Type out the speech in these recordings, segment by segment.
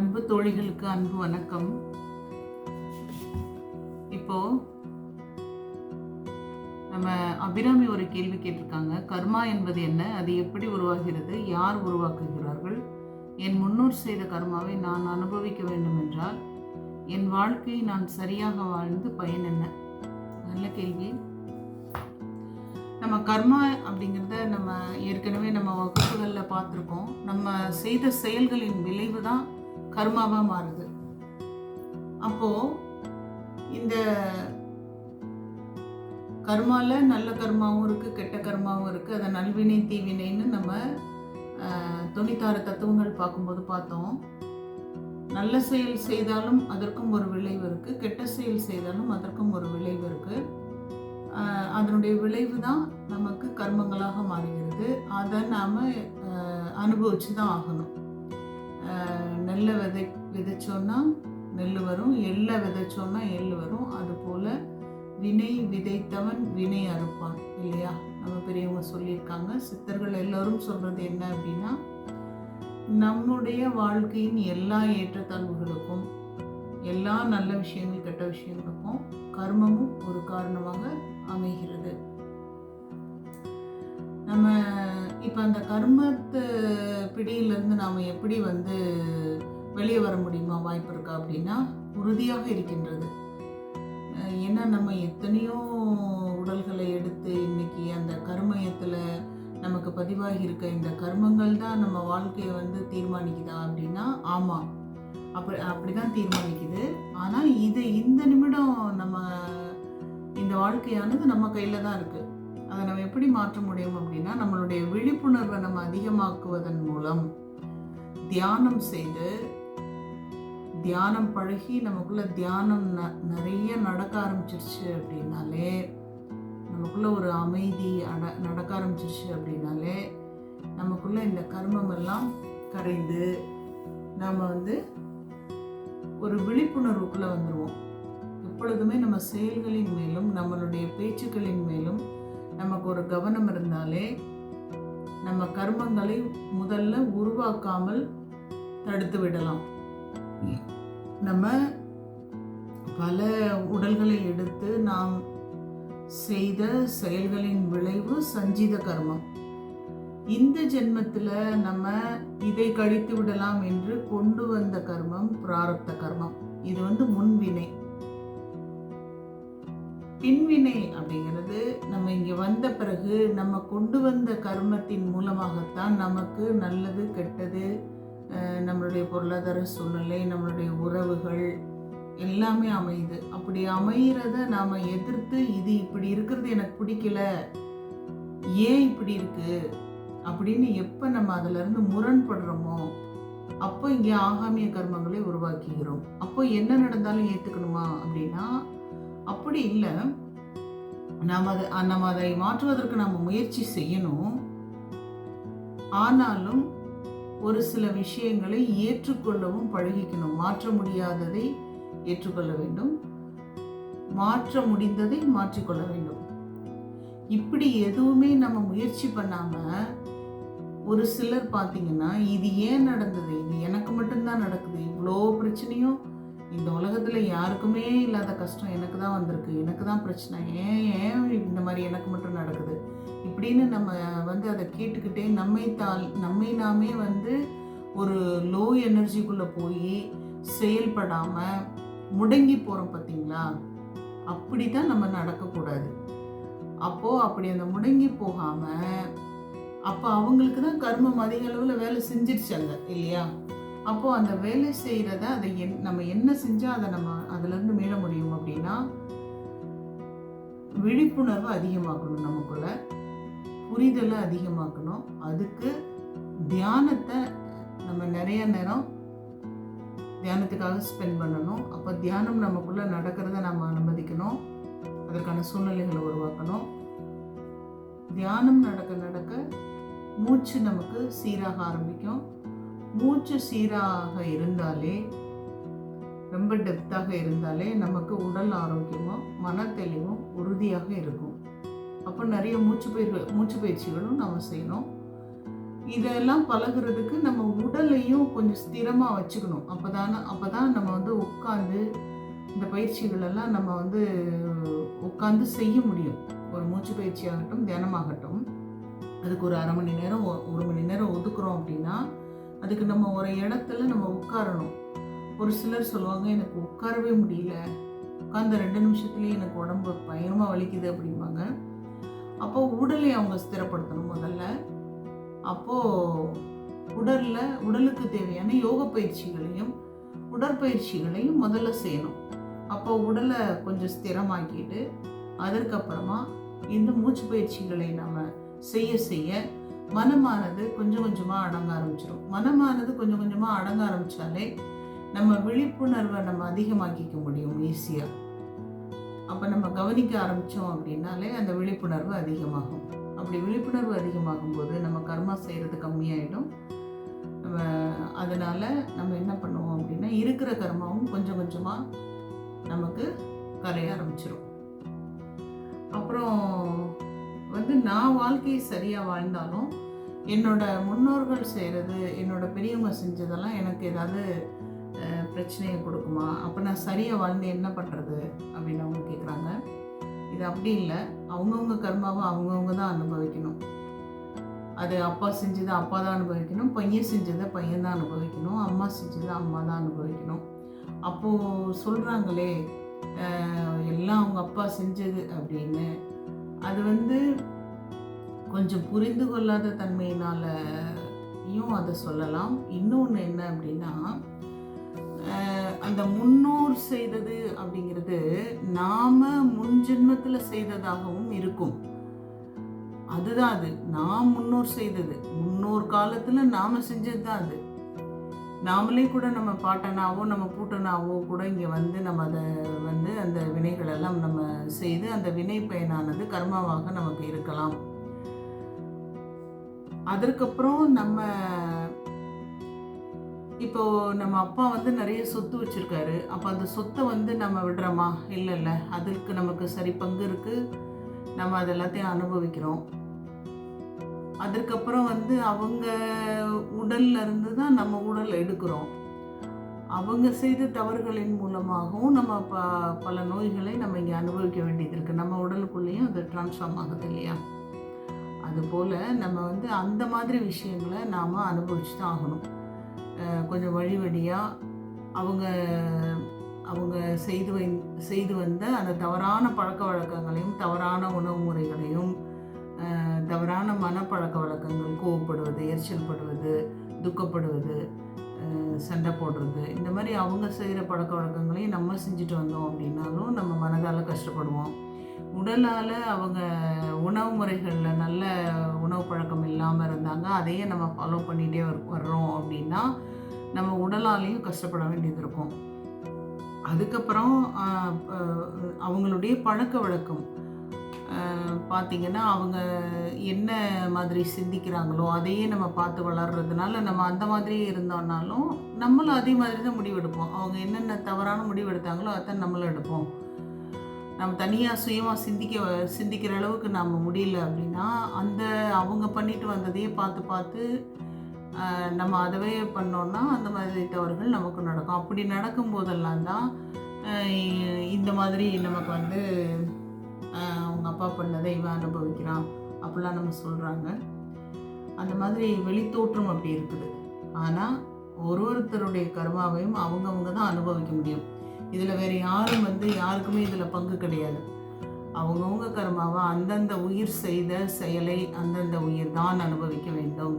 அன்பு தோழிகளுக்கு அன்பு வணக்கம். இப்போ நம்ம அபிராமி ஒரு கேள்வி கேட்டிருக்காங்க. கர்மா என்பது என்ன? அது எப்படி உருவாகிறது? யார் உருவாக்குகிறார்கள்? என் முன்னோர் செய்த கர்மாவை நான் அனுபவிக்க வேண்டும் என்றால் என் வாழ்க்கையை நான் சரியாக வாழ்ந்து பயன் என்ன? நல்ல கேள்வி. நம்ம கர்மா அப்படிங்கிறத நம்ம ஏற்கனவே நம்ம வகுப்புகளில் பார்த்துருக்கோம். நம்ம செய்த செயல்களின் விளைவு தான் கர்மாவாக மாறுது. அப்போது இந்த கர்மால நல்ல கர்மாவும் இருக்குது கெட்ட கர்மாவும் இருக்குது அதை நல்வினை தீவினைன்னு நம்ம ஆஹ், தொண்ணூத்தாறு தத்துவங்கள் பார்க்கும்போது பார்த்தோம். நல்ல செயல் செய்தாலும் அதற்கும் ஒரு விளைவு இருக்குது கெட்ட செயல் செய்தாலும் அதற்கும் ஒரு விளைவு இருக்குது அதனுடைய விளைவு தான் நமக்கு கர்மங்களாக மாறுகிறது. அதை நாம் அனுபவிச்சு தான் ஆகணும். நெல்லை விதை விதைச்சோன்னா நெல் வரும் எள்ளை விதைச்சோன்னா எள் வரும். அதுபோல் வினை விதைத்தவன் வினை அறுப்பான் இல்லையா? நம்ம பெரியவங்க சொல்லியிருக்காங்க. சித்தர்கள் எல்லோரும் சொல்கிறது என்ன அப்படின்னா நம்முடைய வாழ்க்கையின் எல்லா ஏற்றத்தாழ்வுகளுக்கும் எல்லா நல்ல விஷயங்கள் கெட்ட விஷயங்களுக்கும் கர்மமும் ஒரு காரணமாக அமைகிறது. நம்ம இப்போ அந்த கர்மத்தை பிடியிலேருந்து நாம் எப்படி வந்து வெளியே வர முடியுமா? வாய்ப்பு இருக்கா? அப்படின்னா உறுதியாக இருக்கின்றது. ஏன்னா நம்ம எத்தனையோ உடல்களை எடுத்து இன்னைக்கு அந்த கர்மயத்தில் நமக்கு பதிவாகி இருக்க இந்த கர்மங்கள் தான் நம்ம வாழ்க்கையை வந்து தீர்மானிக்குதா அப்படின்னா ஆமாம் அப்படி அப்படி தான் தீர்மானிக்குது. ஆனால் இது இந்த நிமிடம் நம்ம இந்த வாழ்க்கையானது நம்ம கையில் தான் இருக்குது அதை நம்ம எப்படி மாற்ற முடியும் அப்படின்னா நம்மளுடைய விழிப்புணர்வை நம்ம அதிகமாக்குவதன் மூலம் தியானம் செய்து தியானம் பழகி நமக்குள்ள தியானம் ந- நிறைய நடக்க ஆரம்பிச்சிருச்சு அப்படின்னாலே நமக்குள்ள ஒரு அமைதி அட நடக்க ஆரம்பிச்சிருச்சு அப்படின்னாலே நமக்குள்ள இந்த கர்மம் எல்லாம் கரைந்து நாம் வந்து ஒரு விழிப்புணர்வுக்குள்ளே வந்துடுவோம் எப்பொழுதுமே நம்ம செயல்களின் மேலும் நம்மளுடைய பேச்சுக்களின் மேலும் நமக்கு ஒரு கவனம் இருந்தாலே நம்ம கர்மங்களை முதல்ல உருவாக்காமல் தடுத்து விடலாம். நம்ம பல உடல்களை எடுத்து நாம் செய்த செயல்களின் விளைவு சஞ்சித கர்மம். இந்த ஜென்மத்தில் நம்ம இதை கழித்து விடலாம் என்று கொண்டு வந்த கர்மம் பிராரப்த கர்மம். இது வந்து முன்வினை. பின்வினை அப்படிங்கிறது நம்ம இங்கே வந்த பிறகு நம்ம கொண்டு வந்த கர்மத்தின் மூலமாகத்தான் நமக்கு நல்லது கெட்டது நம்மளுடைய பொருளாதார சூழ்நிலை நம்மளுடைய உறவுகள் எல்லாமே அமையுது. அப்படி அமையிறத நாம் எதிர்த்து இது இப்படி இருக்கிறது எனக்கு பிடிக்கல ஏன் இப்படி இருக்குது அப்படின்னு எப்போ நம்ம அதிலிருந்து முரண்படுறோமோ அப்போ இங்கே ஆகாமிய கர்மங்களை உருவாக்குகிறோம். அப்போ என்ன நடந்தாலும் ஏற்றுக்கணுமா அப்படின்னா அப்படி இல்லை. நாம் அதை நம்ம அதை மாற்றுவதற்கு நாம் முயற்சி செய்யணும். ஆனாலும் ஒரு சில விஷயங்களை ஏற்றுக்கொள்ளவும் பழகிக்கணும். மாற்ற முடியாததை ஏற்றுக்கொள்ள வேண்டும். மாற்ற முடிந்ததை மாற்றிக்கொள்ள வேண்டும். இப்படி எதுவுமே நம்ம முயற்சி பண்ணாமல் ஒரு சிலர் பார்த்தீங்கன்னா இது ஏன் நடந்தது? இது எனக்கு மட்டும்தான் நடக்குது. இவ்வளோ பிரச்சனையும் இந்த உலகத்தில் யாருக்குமே இல்லாத கஷ்டம் எனக்கு தான் வந்திருக்கு. எனக்கு தான் பிரச்சனை. ஏன் ஏன் இந்த மாதிரி எனக்கு மட்டும் நடக்குது? இப்படின்னு நம்ம வந்து அதை கேட்டுக்கிட்டே நம்மை தாள் நம்மை நாமே வந்து ஒரு லோ எனர்ஜிக்குள்ளே போய் செயல்படாமல் முடங்கி போகிறோம் பார்த்தீங்களா அப்படி தான் நம்ம நடக்கக்கூடாது. அப்போது அப்படி அந்த முடங்கி போகாமல் அப்போ அவங்களுக்கு தான் கர்மம் அதிக அளவில் வேலை செஞ்சிருச்சாங்க இல்லையா? அப்போது அந்த வேலை செய்கிறத அதை என் நம்ம என்ன செஞ்சால் அதை நம்ம அதுலேருந்து மீள முடியும் அப்படின்னா விழிப்புணர்வு அதிகமாக்கணும் நமக்குள்ள. புரிதலை அதிகமாக்கணும். அதுக்கு தியானத்தை நம்ம நிறைய நேரம் தியானத்துக்காக ஸ்பெண்ட் பண்ணணும். அப்போ தியானம் நமக்குள்ளே நடக்கிறத நம்ம அனுமதிக்கணும். அதற்கான சூழ்நிலைகளை உருவாக்கணும். தியானம் நடக்க நடக்க மூச்சு நமக்கு சீராக ஆரம்பிக்கும். மூச்சு சீராக இருந்தாலே ரொம்ப டெப்த்தாக இருந்தாலே நமக்கு உடல் ஆரோக்கியமும் மன தெளிவும் உறுதியாக இருக்கும். அப்போ நிறைய மூச்சு பயிர்கள் மூச்சு பயிற்சிகளும் நம்ம செய்யணும். இதெல்லாம் பழகுறதுக்கு நம்ம உடலையும் கொஞ்சம் ஸ்திரமாக வச்சுக்கணும். அப்போதானே அப்போ தான் நம்ம வந்து உட்காந்து இந்த பயிற்சிகளெல்லாம் நம்ம வந்து உட்காந்து செய்ய முடியும். ஒரு மூச்சு பயிற்சி ஆகட்டும் தினமாகட்டும் அதுக்கு ஒரு அரை மணி நேரம் ஒரு மணி நேரம் ஒதுக்குறோம் அப்படின்னா அதுக்கு நம்ம ஒரு இடத்துல நம்ம உட்காரணும். ஒரு சிலர் சொல்லுவாங்க எனக்கு உட்காரவே முடியல. உட்கார்ந்த ரெண்டு நிமிஷத்துலேயே எனக்கு உடம்பு பயங்கரமாக வலிக்குது அப்படிம்பாங்க. அப்போ உடலை அவங்க ஸ்திரப்படுத்தணும் முதல்ல. அப்போது உடலில் உடலுக்கு தேவையான யோக பயிற்சிகளையும் உடற்பயிற்சிகளையும் முதல்ல செய்யணும். அப்போ உடலை கொஞ்சம் ஸ்திரமாக்கிட்டு அதற்கப்புறமா இந்த மூச்சு பயிற்சிகளை நம்ம செய்ய செய்ய மனமானது கொஞ்சம் கொஞ்சமாக அடங்க ஆரம்பிச்சிடும் மனமானது கொஞ்சம் கொஞ்சமாக அடங்க ஆரம்பித்தாலே நம்ம விழிப்புணர்வை நம்ம அதிகமாக்கிக்க முடியும் ஈஸியாக அப்போ நம்ம கவனிக்க ஆரம்பித்தோம் அப்படின்னாலே அந்த விழிப்புணர்வு அதிகமாகும். அப்படி விழிப்புணர்வு அதிகமாகும் போது நம்ம கர்மா செய்கிறது கம்மியாயிடும். நம்ம அதனால் நம்ம என்ன பண்ணுவோம் அப்படின்னா இருக்கிற கர்மாவும் கொஞ்சம் கொஞ்சமாக நமக்கு கரைய ஆரம்பிச்சிடும் அப்புறம் வந்து நான் வாழ்க்கையை சரியாக வாழ்ந்தாலும் என்னோட முன்னோர்கள் செய்கிறது என்னோட பெரியவங்க செஞ்சதெல்லாம் எனக்கு ஏதாவது பிரச்சனையை கொடுக்குமா? அப்போ நான் சரியாக வாழ்ந்து என்ன பண்ணுறது அப்படின்னு அவங்க கேட்குறாங்க இது அப்படி இல்லை. அவங்கவுங்க கர்மாவை அவங்கவுங்க தான் அனுபவிக்கணும். அது அப்பா செஞ்சதை அப்பா தான் அனுபவிக்கணும். பையன் செஞ்சதை பையன் தான் அனுபவிக்கணும். அம்மா செஞ்சதை அம்மா தான் அனுபவிக்கணும். அப்போது சொல்கிறாங்களே எல்லாம் அவங்க அப்பா செஞ்சது அப்படின்னு அது வந்து கொஞ்சம் புரிந்து கொள்ளாத தன்மையினாலையும் அதை சொல்லலாம். இன்னொன்று என்ன அப்படின்னா அந்த முன்னோர் செய்தது அப்படிங்கிறது நாம் முன் ஜென்மத்தில் செய்ததாகவும் இருக்கும். அதுதான் அது. நாம் முன்னோர் செய்தது. முன்னோர் காலத்தில் நாம் செஞ்சது தான் அது. நாமளே கூட நம்ம பாட்டனாவோ நம்ம பூட்டனாவோ கூட இங்கே வந்து நம்ம அதை வந்து அந்த வினைகளெல்லாம் நம்ம செய்து அந்த வினை பயனானது கர்மாவாக நமக்கு இருக்கலாம். அதற்கப்புறம் நம்ம இப்போ நம்ம அப்பா வந்து நிறைய சொத்து வச்சிருக்காரு. அப்போ அந்த சொத்தை வந்து நம்ம விடுறோமா? இல்லை இல்லை அதுக்கு நமக்கு சரி பங்கு இருக்குது நம்ம அது எல்லாத்தையும் அனுபவிக்கிறோம். அதற்கப்புறம் வந்து அவங்க உடல்ல இருந்து தான் நம்ம உடல் எடுக்கிறோம். அவங்க செய்த தவறுகளின் மூலமாகவும் நம்ம ப பல நோய்களை நம்ம இங்கே அனுபவிக்க வேண்டியது இருக்குது நம்ம உடலுக்குள்ளேயும் அது ட்ரான்ஸ்ஃபார்ம் ஆகுது இல்லையா? அதுபோல் நம்ம வந்து அந்த மாதிரி விஷயங்களை நாம் அனுபவிச்சு தான் ஆகணும். கொஞ்சம் வழி வழியாக அவங்க அவங்க செய்து வை செய்து வந்த அந்த தவறான பழக்க வழக்கங்களையும் தவறான உணவு முறைகளையும் தவறான மனப்பழக்க வழக்கங்கள் கோவப்படுவது எரிச்சல் படுவது துக்கப்படுவது சண்டை போடுறது இந்த மாதிரி அவங்க செய்கிற பழக்க வழக்கங்களையும் நம்ம செஞ்சுட்டு வந்தோம் அப்படின்னாலும் நம்ம மனதால் கஷ்டப்படுவோம். உடலால் அவங்க உணவு முறைகளில் நல்ல உணவு பழக்கம் இல்லாமல் இருந்தாங்க அதையே நம்ம ஃபாலோ பண்ணிகிட்டே வர்றோம் அப்படின்னா நம்ம உடலாலையும் கஷ்டப்பட வேண்டியது இருக்கும். அதுக்கப்புறம் அவங்களுடைய பழக்க வழக்கம் பார்த்தீங்கன்னா அவங்க என்ன மாதிரி சிந்திக்கிறாங்களோ அதையே நம்ம பார்த்து வளர்றதுனால நம்ம அந்த மாதிரியே இருந்தோம்னாலும் நம்மளும் அதே மாதிரி தான் முடிவெடுப்போம். அவங்க என்னென்ன தவறான முடிவெடுத்தாங்களோ அதை நம்மளும் எடுப்போம். நம்ம தனியாக சுயமாக சிந்திக்க சிந்திக்கிற அளவுக்கு நம்ம முடியல அப்படின்னா அந்த அவங்க பண்ணிட்டு வந்ததையே பார்த்து பார்த்து நம்ம அதவே பண்ணோம்னா அந்த மாதிரி தவறுகள் நமக்கு நடக்கும். அப்படி நடக்கும் போதெல்லாம் தான் இந்த மாதிரி நமக்கு வந்து அவங்க அப்பா பண்ணதை இவன் அனுபவிக்கிறான் அப்படிலாம் நம்ம சொல்கிறாங்க அந்த மாதிரி வெளித்தோற்றம் அப்படி இருக்குது. ஆனால் ஒரு ஒருத்தருடைய கர்மாவையும் அவங்கவுங்க தான் அனுபவிக்க முடியும். இதில் வேறு யாரும் வந்து யாருக்குமே இதில் பங்கு கிடையாது. அவங்கவுங்க கர்மாவை அந்தந்த உயிர் செய்த செயலை அந்தந்த உயிர் தான் அனுபவிக்க வேண்டும்.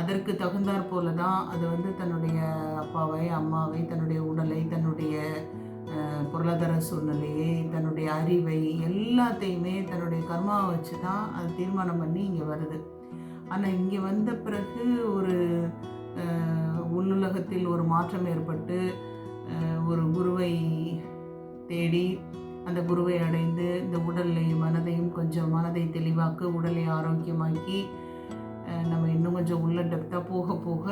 அதற்கு தகுந்தாற் போல தான் அது வந்து தன்னுடைய அப்பாவை அம்மாவை தன்னுடைய உடலை தன்னுடைய பொருளாதார சூழ்நிலையை தன்னுடைய அறிவை எல்லாத்தையுமே தன்னுடைய கர்மாவை வச்சு தான் அது தீர்மானம் பண்ணி இங்கே வருது. ஆனால் இங்கே வந்த பிறகு ஒரு உள்ளுலகத்தில் ஒரு மாற்றம் ஏற்பட்டு ஒரு குருவை தேடி அந்த குருவை அடைந்து இந்த உடலையும் மனதையும் கொஞ்சம் மனதை தெளிவாக்க உடலை ஆரோக்கியமாக்கி நம்ம இன்னும் கொஞ்சம் உள்ள டெப்த்தாக போக போக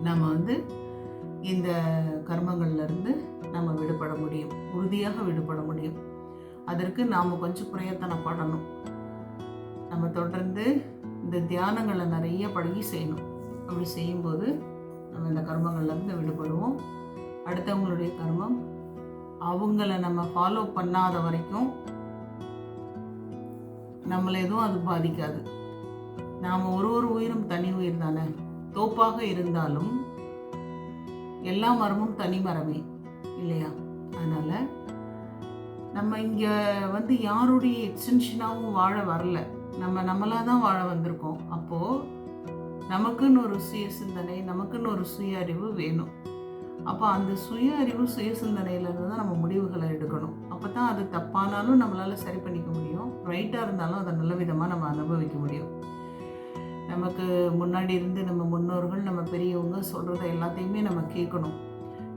நம்ம வந்து இந்த கர்மங்கள்லேருந்து நம்ம விடுபட முடியும். உறுதியாக விடுபட முடியும். அதற்கு நாம் கொஞ்சம் பிரயத்தனப்படணும் நம்ம தொடர்ந்து இந்த தியானங்களை நிறைய பழகி செய்யணும். அப்படி செய்யும்போது நம்ம இந்த கர்மங்கள்லேருந்து விடுபடுவோம். அடுத்தவங்களுடைய கர்மம் அவங்கள நம்ம ஃபாலோ பண்ணாத வரைக்கும் நம்மளை எதுவும் அது பாதிக்காது. நாம் ஒரு ஒரு உயிரும் தனி உயிர் தானே. தோப்பாக இருந்தாலும் எல்லா மரமும் தனி மரமே இல்லையா? அதனால் நம்ம இங்கே வந்து யாருடைய எக்ஸ்டென்ஷனாகவும் வாழ வரல. நம்ம நம்மளாக தான் வாழ வந்திருக்கோம். அப்போது நமக்குன்னு ஒரு சுய சிந்தனை நமக்குன்னு ஒரு சுய அறிவு வேணும். அப்போ அந்த சுய அறிவு சுய சிந்தனையிலேருந்து தான் நம்ம முடிவுகளை எடுக்கணும். அப்போ தான் அது தப்பானாலும் நம்மளால் சரி பண்ணிக்க முடியும். ரைட்டாக இருந்தாலும் அதை நல்ல விதமாக நம்ம அனுபவிக்க முடியும். நமக்கு முன்னாடி இருந்து நம்ம முன்னோர்கள் நம்ம பெரியவங்க சொல்கிறத எல்லாத்தையுமே நம்ம கேட்கணும்.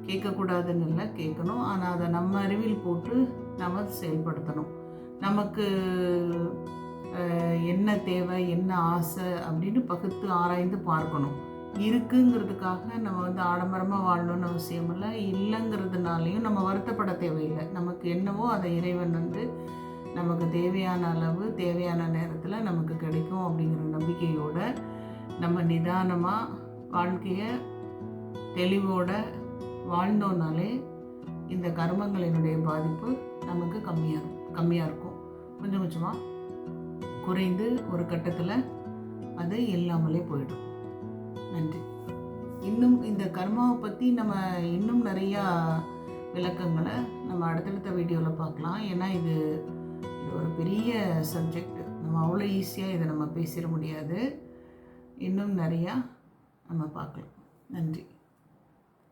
கேட்கக்கூடாதுன்னு இல்லை கேட்கணும். ஆனால் அதை நம்ம அறிவில் போட்டு நம்ம செயல்படுத்தணும். நமக்கு என்ன தேவை என்ன ஆசை அப்படின்னு பகுத்து ஆராய்ந்து பார்க்கணும். இருக்குங்கிறதுக்காக நம்ம வந்து ஆடம்பரமாக வாழணும்னு அவசியம் இல்லை. இல்லைங்கிறதுனாலையும் நம்ம வருத்தப்பட தேவையில்லை. நமக்கு என்னவோ அதை இறைவன் வந்து நமக்கு தேவையான அளவு தேவையான நேரத்தில் நமக்கு கிடைக்கும் அப்படிங்கிற நம்பிக்கையோடு நம்ம நிதானமாக வாழ்க்கையை தெளிவோட வாழ்ந்தோம்னாலே இந்த கர்மங்களினுடைய பாதிப்பு நமக்கு கம்மியாக கம்மியாக இருக்கும். கொஞ்சம் கொஞ்சமாக குறைந்து ஒரு கட்டத்தில் அது இல்லாமலே போயிடும். நன்றி. இன்னும் இந்த கர்மாவை பற்றி நம்ம இன்னும் நிறையா விளக்கங்களை நம்ம அடுத்தடுத்த வீடியோவில் பார்க்கலாம். ஏன்னா இது இது ஒரு பெரிய சப்ஜெக்ட் நம்ம அவ்வளோ ஈஸியாக இதை நம்ம பேசிட முடியாது. இன்னும் நிறையா நம்ம பார்க்கலாம். நன்றி.